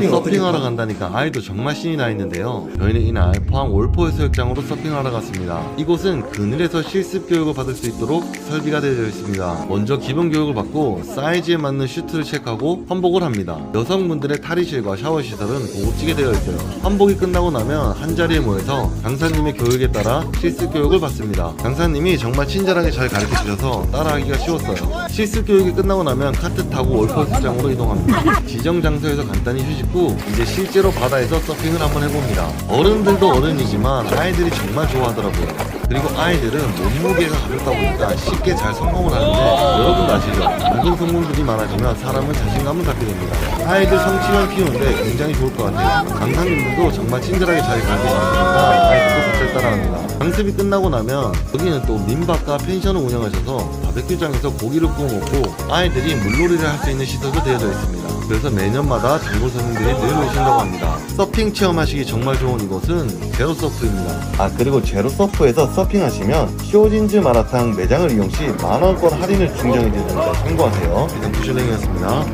서핑 어떻게 서핑하러 간다니까 아이도 정말 신이 나 있는데요. 저희는 이날 포항 올포 해수욕장으로 서핑하러 갔습니다. 이곳은 그늘에서 실습 교육을 받을 수 있도록 설비가 되어 있습니다. 먼저 기본 교육을 받고 사이즈에 맞는 슈트를 체크하고 환복을 합니다. 여성분들의 탈의실과 샤워 시설은 고급지게 되어 있어요. 환복이 끝나고 나면 한 자리에 모여서 강사님의 교육에 따라 실습 교육을 받습니다. 강사님이 정말 친절하게 잘 가르쳐 주셔서 따라하기가 쉬웠어요. 실습 교육이 끝나고 나면 카트 타고 올포 해수장으로 이동합니다. 지정 장소에서 간단히 휴식 후 이제 실제로 바다에서 서핑을 한번 해봅니다. 어른들도 어른이지만 아이들이 정말 좋아하더라고요. 그리고 아이들은 몸무게가 가볍다 보니까 쉽게 잘 성공을 하는데 여러분도 아시죠? 묵은 성공들이 많아지면 사람은 자신감을 갖게 됩니다. 아이들 성취만 키우는데 굉장히 좋을 것 같아요. 강사님들도 정말 친절하게 잘 가르쳐 주시니까 아이들도 같이 따라합니다. 강습이 끝나고 나면 여기는 또 민박과 펜션을 운영하셔서 바베큐장에서 고기를 구워 먹고 아이들이 물놀이를 할 수 있는 시설도 되어져 있습니다. 그래서 매년마다 장고 손님들이 늘 오신다고 합니다. 서핑 체험하시기 정말 좋은 이곳은 제로 서프입니다. 아 그리고 제로 서프에서 서핑하시면 쇼진즈 마라탕 매장을 이용 시 만원권 할인을 증정해 드립니다. 참고하세요. 이상 부실랭이었습니다.